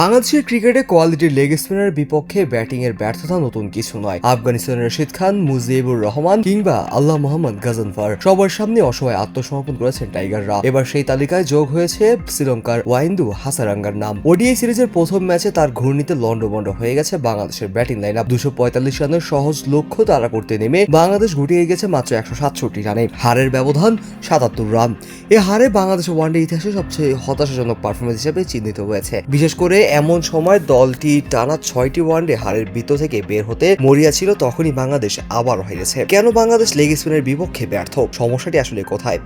বাংলাদেশের ক্রিকেটে কোয়ালিটির লেগ স্পিনারের বিপক্ষে ব্যাটিং এর ব্যর্থতা নতুন কিছু নয়। আফগানিস্তানের রশিদ খান, মুজিবুর রহমান কিংবা আল্লাহ মোহাম্মদ গাজনফার সবার সামনে অসহায় আত্মসমর্পণ করেছেন টাইগাররা। এবার সেই তালিকায় যোগ হয়েছে শ্রীলঙ্কার ওয়াইন্দু হাসারাঙ্গার নাম। ওডিআই সিরিজের প্রথম ম্যাচে তার ঘূর্ণিতে লন্ডভন্ড হয়ে গেছে বাংলাদেশের ব্যাটিং লাইন আপ দুশো পঁয়তাল্লিশ রানের সহজ লক্ষ্য তারা করতে নেমে বাংলাদেশ গুটিয়ে গেছে মাত্র একশো সাতষট্টি রানে। হারের ব্যবধান সাতাত্তর রান। এ হারে বাংলাদেশের ওয়ানডে ইতিহাসে সবচেয়ে হতাশাজনক পারফরমেন্স হিসেবে চিহ্নিত হয়েছে। বিশেষ করে এমন সময় দলটি টানা ছয়টি ওয়ানডে হারের বৃত্ত থেকে বের হতে মরিয়া ছিল, তখনই বাংলাদেশ আবারও হেরেছে। কেন বাংলাদেশ লেগ স্পিনের বিপক্ষে ব্যর্থ? সমস্যাটি আসলে কোথায়?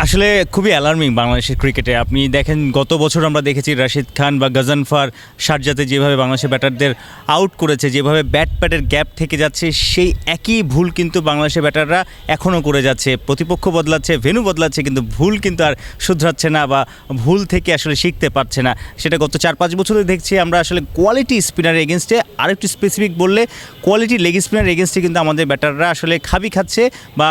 আসলে খুবই অ্যালার্মিং বাংলাদেশের ক্রিকেটে আপনি দেখেন, গত বছর আমরা দেখেছি রাশিদ খান বা গজনফার শারজাতে যেভাবে বাংলাদেশের ব্যাটারদের আউট করেছে, যেভাবে ব্যাট প্যাডের গ্যাপ থেকে যাচ্ছে, সেই একই ভুল কিন্তু বাংলাদেশের ব্যাটাররা এখনও করে যাচ্ছে। প্রতিপক্ষ বদলাচ্ছে, ভেনু বদলাচ্ছে, কিন্তু ভুল কিন্তু আর শুধরাচ্ছে না বা ভুল থেকে আসলে শিখতে পারছে না। সেটা গত চার পাঁচ বছরে দেখছি আমরা আসলে কোয়ালিটি স্পিনার এগেনস্টে আরেকটু স্পেসিফিক বললে কোয়ালিটি লেগ স্পিনার এগেনস্টে কিন্তু আমাদের ব্যাটাররা আসলে খাবি খাচ্ছে বা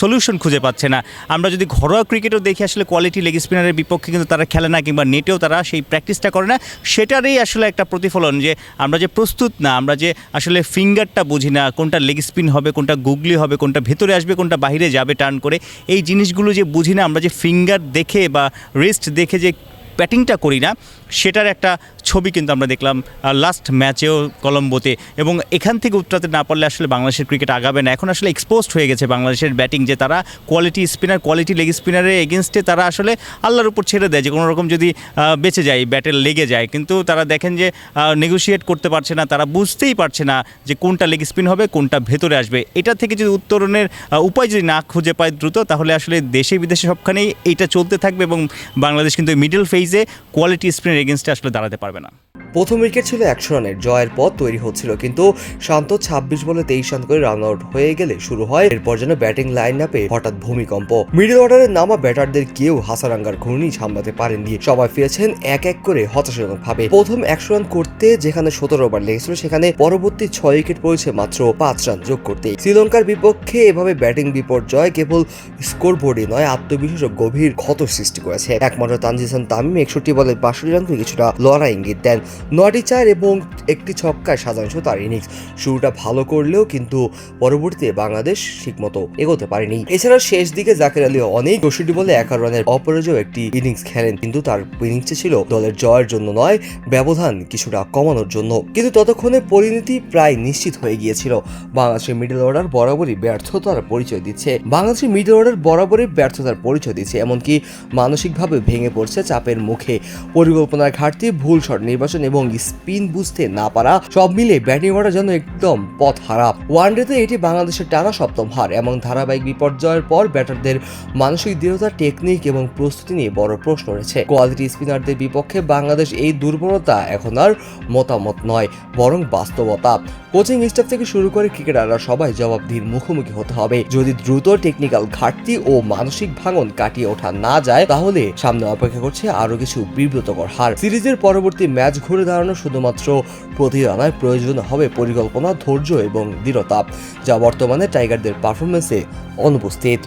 সলিউশন খুঁজে পাচ্ছে না। আমরা যদি ঘরোয়া ক্রিকেটও দেখি আসলে কোয়ালিটি লেগ স্পিনারের বিপক্ষে কিন্তু তারা খেলে না কিংবা নেটেও তারা সেই প্র্যাকটিসটা করে না। সেটারই আসলে একটা প্রতিফলন যে আমরা যে প্রস্তুত না, আমরা যে আসলে ফিঙ্গারটা বুঝি না, কোনটা লেগ স্পিন হবে, কোনটা গুগলি হবে, কোনটা ভেতরে আসবে, কোনটা বাহিরে যাবে টার্ন করে, এই জিনিসগুলো যে বুঝি না, আমরা যে ফিঙ্গার দেখে বা রিস্ট দেখে যে ব্যাটিংটা করি না, সেটার একটা ছবি কিন্তু আমরা দেখলাম লাস্ট ম্যাচেও কলম্বোতে। এবং এখান থেকে উত্তরাতে না পারলে আসলে বাংলাদেশের ক্রিকেট আগাবে না। এখন আসলে এক্সপোজড হয়ে গেছে বাংলাদেশের ব্যাটিং যে তারা কোয়ালিটি স্পিনার কোয়ালিটি লেগ স্পিনারের এগেনস্টে তারা আসলে আল্লাহর উপর ছেড়ে দেয় যে কোনো রকম যদি বেঁচে যায় ব্যাটে লেগে যায়। কিন্তু তারা দেখেন যে নেগোশিয়েট করতে পারছে না, তারা বুঝতেই পারছে না যে কোনটা লেগ স্পিন হবে, কোনটা ভেতরে আসবে। এটা থেকে যদি উত্তরণের উপায় যদি না খুঁজে পায় দ্রুত, তাহলে আসলে দেশে বিদেশে সবখানেই এইটা চলতে থাকবে এবং বাংলাদেশ কিন্তু মিডল ফেজে কোয়ালিটি স্পিনের এগেনস্টে আসলে দাঁড়াতে পারবে না। প্রথম উইকেট ছিল একশো রানের, জয়ের পথ তৈরি হচ্ছিল, কিন্তু শান্ত ছাব্বিশ বলে তেইশ রান করে রান আউট হয়ে গেলে শুরু হয়, এরপর যেন ব্যাটিং লাইন আপে হঠাৎ ভূমিকম্প। মিডল অর্ডারের নামা ব্যাটারদের কেউ হাসারাঙ্গার ঘূর্ণি সামলাতে পারেননি, সবাই ফিরেছেন এক এক করে হতাশাজনক ভাবে প্রথম একশো রান করতে যেখানে সতেরো ওভার লেগেছিল, সেখানে পরবর্তী ছয় উইকেট পড়েছে মাত্র পাঁচ রান যোগ করতে। শ্রীলঙ্কার বিপক্ষে এভাবে ব্যাটিং বিপর্যয় কেবল স্কোর বোর্ডে নয় আত্মবিশ্বাস ও গভীর ক্ষত সৃষ্টি করেছে। একমাত্র তানজিসান তামিম একষট্টি বলে বাষট্টি রান কিছুটা লড়াই ইঙ্গিত দেন। নয়টি চার এবং একটি ছক্কায় সাজাংশ তার ইনিংস শুরুটা ভালো করলেও কিন্তু পরবর্তীতে বাংলাদেশ ঠিকমতো এগোতে পারেনি। এছাড়া শেষ দিকে জাকের আলী অনেক চৌষট্টি বলে এগারো রানের অপরাজয় একটি ইনিংস খেলেন। কিন্তু তার ইনিংসে ছিল দলের জয়ের জন্য নয়, ব্যবধান কিছুটা কমানোর জন্য। কিন্তু ততক্ষণে পরিণতি প্রায় নিশ্চিত হয়ে গিয়েছিল। বাংলাদেশের মিডল অর্ডার বরাবরই ব্যর্থতার পরিচয় দিচ্ছে। বাংলাদেশের মিডল অর্ডার বরাবরই ব্যর্থতার পরিচয় দিচ্ছে। এমনকি মানসিকভাবে ভেঙে পড়ছে চাপের মুখে। পরিকল্পনার ঘাটতি, ভুল শট নির্বাচন এবং স্পিন বুঝতে না পারা সব মিলে ব্যাটিং করার জন্য একদম পথ হারা ওয়ানডেতে এটি বাংলাদেশের টানা সপ্তম হার এবং ধারাবাহিক বিপর্যয়ের পর ব্যাটারদের মানসিক দৃঢ়তা টেকনিক এবং প্রস্তুতি নিয়ে বড় প্রশ্ন রয়েছে। কোয়ালিটি স্পিনারদের বিপক্ষে বাংলাদেশ এই দুর্বলতা এখন আর মতামত নয়, বরং বাস্তবতা। কোচিং স্টাফ থেকে শুরু করে ক্রিকেটাররা সবাই জবাবদিহির মুখোমুখি হতে হবে। যদি দ্রুত টেকনিক্যাল ঘাটতি ও মানসিক ভাঙন কাটিয়ে ওঠা না যায়, তাহলে সামনে অপেক্ষা করছে আরও কিছু বিব্রতকর হার। সিরিজের পরবর্তী ম্যাচ ঘুরে দাঁড়ানো শুধুমাত্র প্রতিদানায় প্রয়োজন হবে পরিকল্পনা, ধৈর্য এবং দৃঢ়তা, যা বর্তমানে টাইগারদের পারফরমেন্সে অনুপস্থিত।